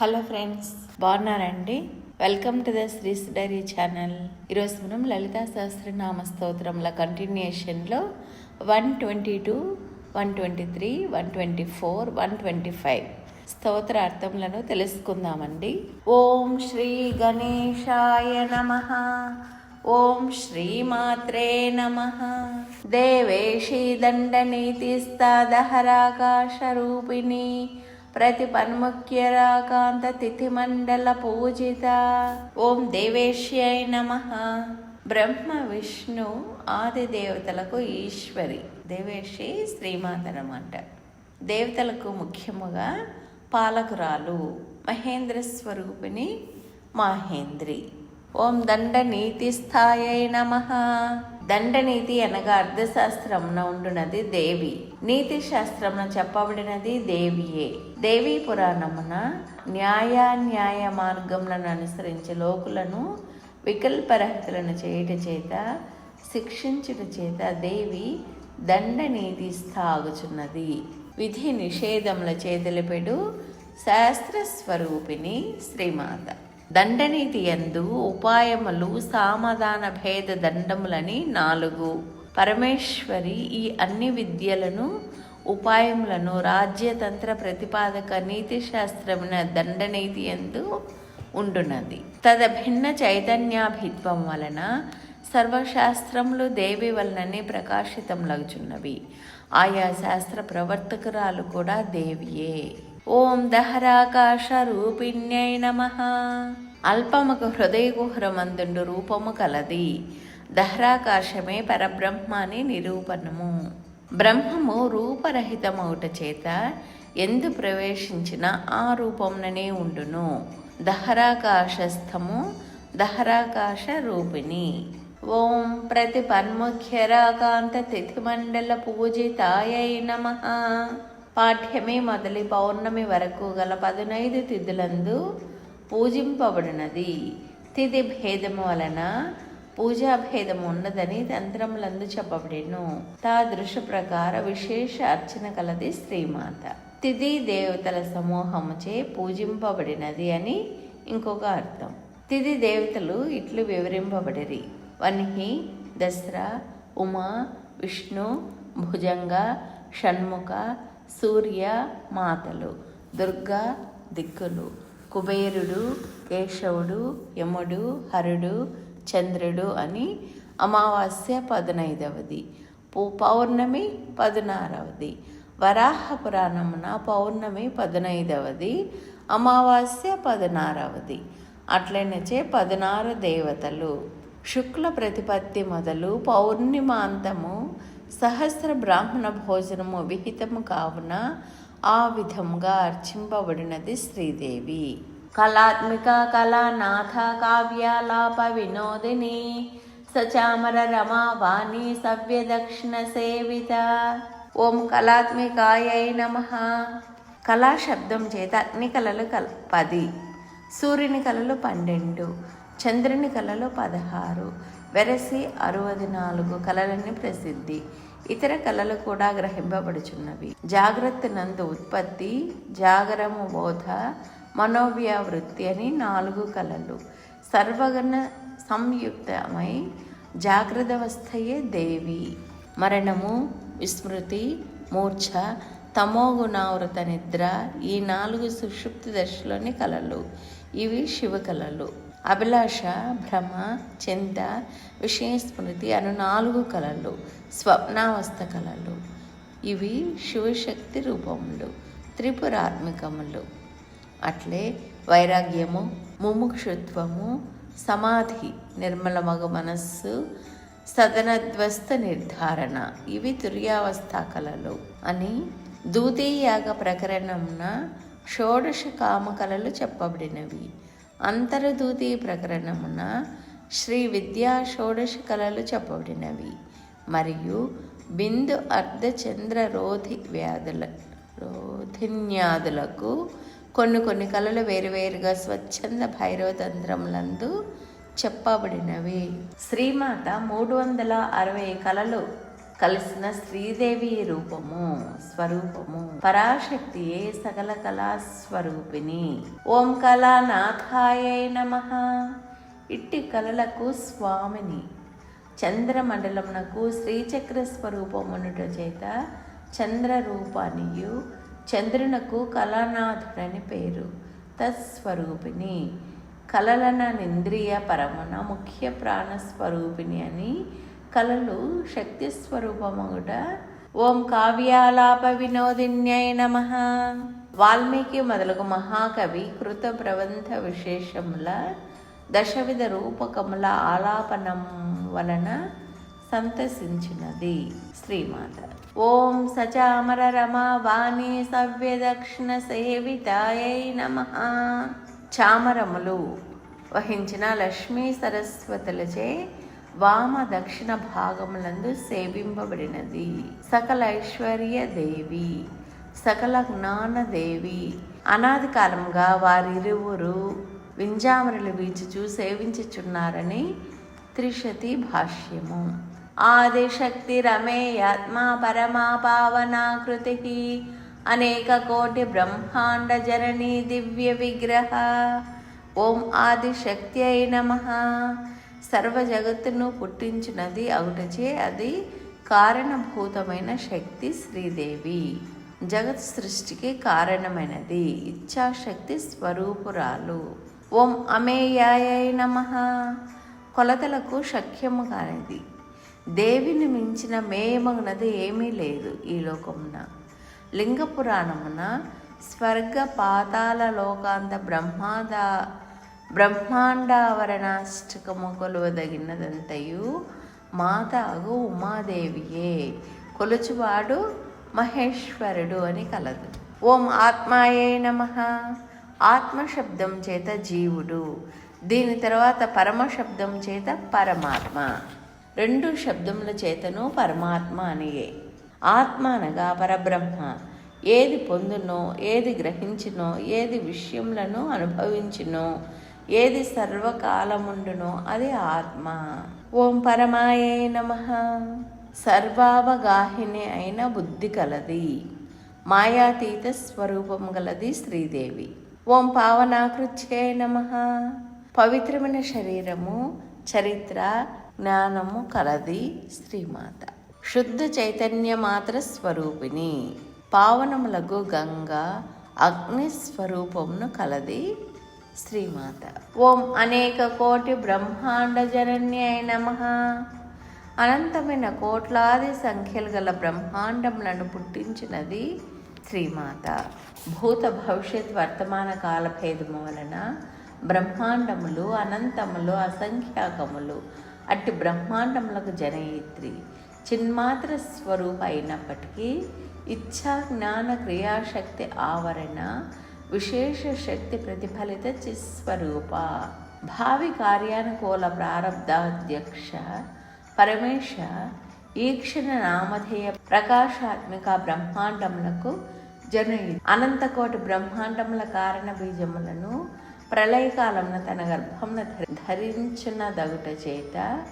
Hello friends బాగున్నారండి? Welcome to the Sree's diary channel. ఈరోజు మనం లలితా సహస్రనామ స్తోత్రంల కంటిన్యూషన్లో one twenty two one twenty three one twenty four one twenty five స్తోత్ర అర్థములను తెలుసుకుందామండి. ఓం శ్రీ గణేశాయ నమ. ఓం శ్రీమాత్రే నమ. దహరాకాశ రూపిణి ప్రతిపన్ముఖ్యరాకాంత తిథిమండల పూజిత. ఓం దేవేశ్యై నమ. బ్రహ్మ విష్ణు ఆది దేవతలకు ఈశ్వరి. దేవేశి శ్రీమాత అనమాట దేవతలకు ముఖ్యముగా పాలకురాలు మహేంద్ర స్వరూపిణి మాహేంద్రి. ఓం దండ నీతి స్థాయై నమ. దండనీతి అనగా అర్థశాస్త్రమున ఉండునది దేవి. నీతి శాస్త్రమున చెప్పబడినది దేవియే. దేవీ పురాణమున న్యాయ న్యాయ మార్గములను అనుసరించి లోకులను వికల్పరహితులను చేయుట చేత శిక్షించుట చేత దేవి దండనీతి స్థాగుచున్నది. విధి నిషేధముల చేతులపెడు శాస్త్ర స్వరూపిణి శ్రీమాత. దండనీతి ఎందు ఉపాయములు సామధాన భేద దండములని నాలుగు. పరమేశ్వరి ఈ అన్ని విద్యలను ఉపాయములను రాజ్యతంత్ర ప్రతిపాదక నీతి శాస్త్రమున దండనీతి ఎందు ఉండున్నది తదభిన్న చైతన్యాభిత్వం వలన సర్వశాస్త్రములు దేవి వలననే ప్రకాశితములగుచున్నవి ఆయా శాస్త్ర ప్రవర్తకురాలు కూడా దేవియే. ఓం దహరాకాశ రూపిణ్యై నమ. అల్పముకు హృదయగుహ్రమందుండు రూపము కలది. దహరాకాశమే పరబ్రహ్మాని నిరూపణము. బ్రహ్మము రూపరహితమౌట చేత ఎందు ప్రవేశించిన ఆ రూపముననే ఉండును. దహరాకాశస్థము దహరాకాశ రూపిణి ఓం ప్రతి పన్ముఖ్యరాకాంత తిథిమండల పూజితాయై నమ. పాఠ్యమే మొదలి పౌర్ణమి వరకు గల పదునైదు తిథులందు పూజింపబడినది. తిథి భేదము వలన పూజా భేదం ఉన్నదని తంత్రములందు చెప్పబడిను. తాదృశ ప్రకార విశేష అర్చన కలది శ్రీమాత. తిథి దేవతల సమూహముచే పూజింపబడినది అని ఇంకొక అర్థం. తిథి దేవతలు ఇట్లు వివరింపబడిరి. వన్హి దసరా ఉమా విష్ణు భుజంగ షణ్ముఖ సూర్య మాతలు దుర్గా దిక్కులు కుబేరుడు కేశవుడు యముడు హరుడు చంద్రుడు అని అమావాస్య పదునైదవది పూ పౌర్ణమి పదునారవది వరాహ పురాణమున పౌర్ణమి పదునైదవది అమావాస్య పదునారవది. అట్లనచే పదునారు దేవతలు. శుక్ల ప్రతిపత్తి మొదలు పౌర్ణిమాంతము సహస్ర బ్రాహ్మణ భోజనము విహితము కావున ఆ విధముగా అర్చింపబడినది శ్రీదేవి. కళాత్మిక కళానాథ కావ్యాలాప వినోదిని సచామర రమావాణి సవ్య దక్షిణ సేవిత. ఓం కళాత్మికాయై నమ. కళా శబ్దం చేత అగ్ని కళలు కల పది. సూర్యుని కళలు పన్నెండు. చంద్రుని కళలు పదహారు. వెరసి అరవది నాలుగు కళలని ప్రసిద్ధి. ఇతర కళలు కూడా గ్రహింపబడుచున్నవి. జాగ్రత్త నందు ఉత్పత్తి జాగరము బోధ మనోవ్యావృత్తి అని నాలుగు కళలు సర్వగణ సంయుక్తమై జాగ్రత్తవస్థయే దేవి. మరణము విస్మృతి మూర్ఛ తమోగుణావృత నిద్ర ఈ నాలుగు సుషుప్తి దశలోని కళలు ఇవి శివ కళలు అభిలాష భ్రమ చింత విషయ స్మృతి అను నాలుగు కళలు స్వప్నావస్థ కళలు. ఇవి శివశక్తి రూపములు త్రిపురాత్మికములు. అట్లే వైరాగ్యము ముముక్షుత్వము సమాధి నిర్మలమగ మనస్సు సదనధ్వస్త నిర్ధారణ. ఇవి తుర్యావస్థ కళలు అని దూతీయాగ ప్రకరణమున షోడశ కామకళలు చెప్పబడినవి. అంతర్దూతి ప్రకరణమున శ్రీ విద్యా షోడశ కళలు చెప్పబడినవి. మరియు బిందు అర్ధచంద్ర రోధి వ్యాధుల రోధిన్యాదులకు కొన్ని కొన్ని కళలు వేరువేరుగా స్వచ్ఛంద భైరవతంత్రములందు చెప్పబడినవి. శ్రీమాత మూడు వందల అరవై కళలు కలిసిన శ్రీదేవి రూపము స్వరూపము. పరాశక్తియే సకల కళా స్వరూపిణి ఓం కళానాథాయ నమ. ఇట్టి కళలకు స్వామిని. చంద్రమండలమునకు శ్రీచక్ర స్వరూపమునుట చేత చంద్రరూపానియు చంద్రునకు కళానాథుడని పేరు. తత్స్వరూపిణి. కలలన నింద్రియ పరమున ముఖ్య ప్రాణస్వరూపిణి అని కళలు శక్తి స్వరూపముట ఓం కావ్యాలాప వినోదిన్యై నమ. వాల్మీకి మొదలగు మహాకవి కృత ప్రబంధ విశేషముల దశవిధ రూపకముల ఆలాపనం వలన సంతసించినది శ్రీమాత. ఓం సచామర రమా వాణి సవ్య దక్షిణ సేవితాయై నమ. చామరములు వహించిన లక్ష్మీ సరస్వతులచే వామ దక్షిణ భాగములందు సేవింపబడినది. సకల ఐశ్వర్య దేవి సకల జ్ఞానదేవి అనాది కాలంగా వారిరువురు వింజామరులు వీచుచు సేవించుచున్నారని త్రిశతి భాష్యము. ఆదిశక్తి రమేయాత్మ పరమా పావనాకృతి అనేక కోటి బ్రహ్మాండ జననీ దివ్య విగ్రహ. ఓం ఆదిశక్తి అయి నమ. సర్వ జగత్తును పుట్టించినది అవుటచే అది కారణభూతమైన శక్తి శ్రీదేవి. జగత్ సృష్టికి కారణమైనది. ఇచ్ఛాశక్తి స్వరూపురాలు. ఓం అమేయాయ నమ. కొలతలకు శక్యము కానిది. దేవిని మించిన మేయమగునది ఏమీ లేదు ఈ లోకమున. లింగపురాణమున స్వర్గ పాతాల లోకాంత బ్రహ్మాద బ్రహ్మాండావరణాష్టకము కొలువదగినదంతయు మాతాగు ఉమాదేవియే. కొలుచువాడు మహేశ్వరుడు అని కలదు. ఓం ఆత్మాయే నమ. ఆత్మ శబ్దం చేత జీవుడు. దీని తర్వాత పరమ శబ్దం చేత పరమాత్మ. రెండు శబ్దముల చేతను పరమాత్మ అనియే. ఆత్మ అనగా పరబ్రహ్మ. ఏది పొందునో ఏది గ్రహించినో ఏది విషయములను అనుభవించినో ఏది సర్వకాలముండునో అది ఆత్మ. ఓం పరమాయే నమ. సర్వావగాహిని అయిన బుద్ధి కలది. మాయాతీత స్వరూపం గలది శ్రీదేవి. ఓం పావనాకృత్యే నమ. పవిత్రమైన శరీరము చరిత్ర జ్ఞానము కలది శ్రీమాత. శుద్ధ చైతన్య మాత్ర స్వరూపిణి. పావనములకు గంగ అగ్ని స్వరూపమును కలది శ్రీమాత. ఓం అనేక కోటి బ్రహ్మాండ జనన్యై నమ. అనంతమైన కోట్లాది సంఖ్యలు గల బ్రహ్మాండములను పుట్టించినది శ్రీమాత. భూత భవిష్యత్ వర్తమాన కాల భేదము వలన బ్రహ్మాండములు అనంతములు అసంఖ్యాకములు అట్టి బ్రహ్మాండములకు జనయిత్రి. చిన్మాత్ర స్వరూప అయినప్పటికీ ఇచ్ఛా జ్ఞాన క్రియాశక్తి ఆవరణ విశేష శక్తి ప్రతిఫలిత చిస్వరూప. భావి కార్యానుకూల ప్రారంధాధ్యక్ష పరమేశ ఈక్షణ నామధేయ ప్రకాశాత్మిక బ్రహ్మాండములకు జనయి అనంతకోటి బ్రహ్మాండముల కారణ బీజములను ప్రళయకాలమున తన గర్భమున ధరించిన దగుట చేత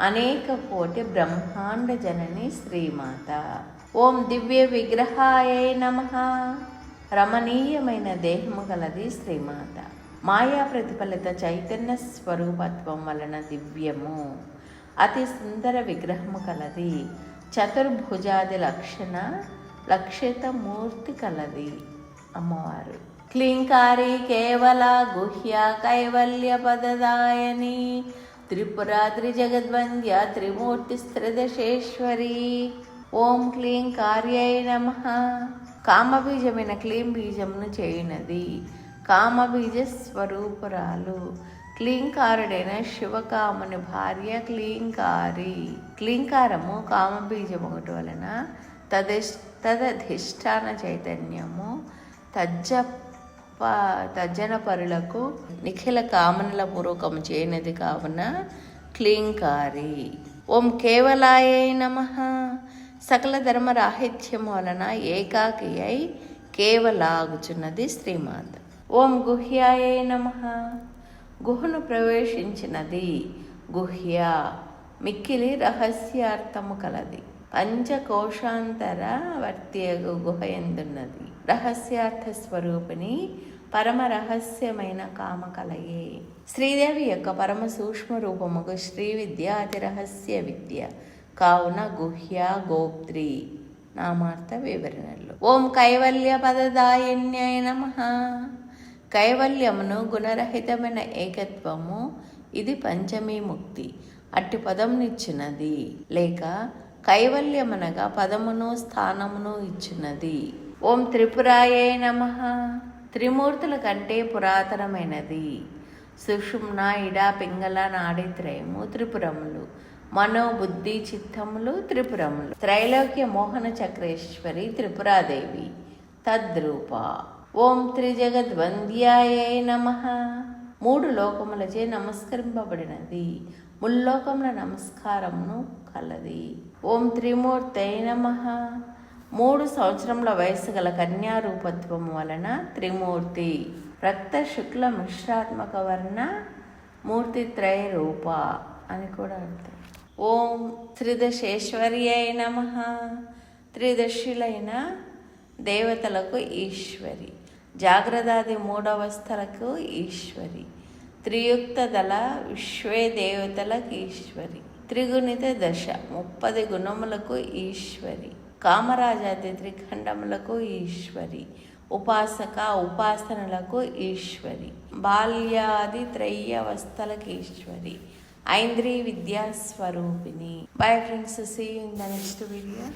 అనేక కోటి బ్రహ్మాండ జనని శ్రీమాత. ఓం దివ్య విగ్రహాయ నమ. రమణీయమైన దేహము గలది శ్రీమాత. మాయా ప్రతిఫలిత చైతన్య స్వరూపత్వం వలన దివ్యము. అతి సుందర విగ్రహము కలది. చతుర్భుజాది లక్షణ లక్షిత మూర్తి కలది. అమ్మవారు. క్లీంకారి కేవల గుహ్య కైవల్య పదదాయని. త్రిపురాద్రి జగద్వంద్య త్రిమూర్తి స్త్రిదశేశ్వరి ఓం క్లీం కార్యై నమ. కామబీజమైన క్లీం బీజమును చేయునది. కామబీజ స్వరూపురాలు. క్లీంకారుడైన శివకాముని భార్య క్లీంకారి. క్లీంకారము కామబీజం ఒకటి వలన తదిష్ తదధిష్టాన చైతన్యము. తజ్జ తజ్జన పరులకు నిఖిల కామనల పూర్వకము చేయనది కావున క్లీంకారి. ఓం కేవలాయ నమ. సకల ధర్మ రాహిత్యము వలన ఏకాకి అయి కేవలాగుచున్నది శ్రీమాత. ఓం గుహ్యాయే నమ. గుహను ప్రవేశించినది గుహ్య మిక్కిలి రహస్యార్థము కలది. పంచకోశాంతర వర్తియగు గుహ ఎందున్నది రహస్యార్థ స్వరూపిణి పరమ రహస్యమైన కామ కలయే శ్రీదేవి యొక్క పరమ సూక్ష్మ రూపముకు శ్రీ విద్య అతి రహస్య విద్య కావున గుహ్య గోప్త్రి నామార్థ వివరణలు. ఓం కైవల్య పదదాయణ్యాయ నమ. కైవల్యమును గుణరహితమైన ఏకత్వము ఇది పంచమీ ముక్తి. అట్టి పదమునిచ్చినది. లేక కైవల్యమనగా పదమును స్థానమును ఇచ్చినది. ఓం త్రిపురాయే నమ. త్రిమూర్తుల కంటే పురాతనమైనది. సుషుమ్న ఇడా పింగళ నాడిత్రయము త్రిపురములు. మనోబుద్ధి చిత్తములు త్రిపురములు. త్రైలోక్య మోహన చక్రేశ్వరి త్రిపురాదేవి. తద్రూప. ఓం త్రిజగద్వంద్యాయ నమ. మూడు లోకములచే నమస్కరింపబడినది. ముల్లోకముల నమస్కారమును కలది. ఓం త్రిమూర్తై నమ. మూడు సంవత్సరముల వయసు గల కన్యారూపత్వము వలన త్రిమూర్తి. రక్త శుక్ల మిశ్రాత్మక వర్ణ మూర్తిత్రయ రూప అని కూడా అర్థం. ఓం త్రిదశేశ్వర్యై నమ. త్రిదశులైన దేవతలకు ఈశ్వరి. జాగ్రదాది మూడవస్థలకు ఈశ్వరి. త్రియుక్త దళ విశ్వే దేవతలకు ఈశ్వరి. త్రిగుణిత దశ ముప్పది గుణములకు ఈశ్వరి. కామరాజాది త్రిఖండములకు ఈశ్వరి. ఉపాసక ఉపాసనలకు ఈశ్వరి. బాల్యాది త్రయ్యవస్థలకు ఈశ్వరి. ఐంద్రీ విద్యా స్వరూపిణి. Bye friends see in the next video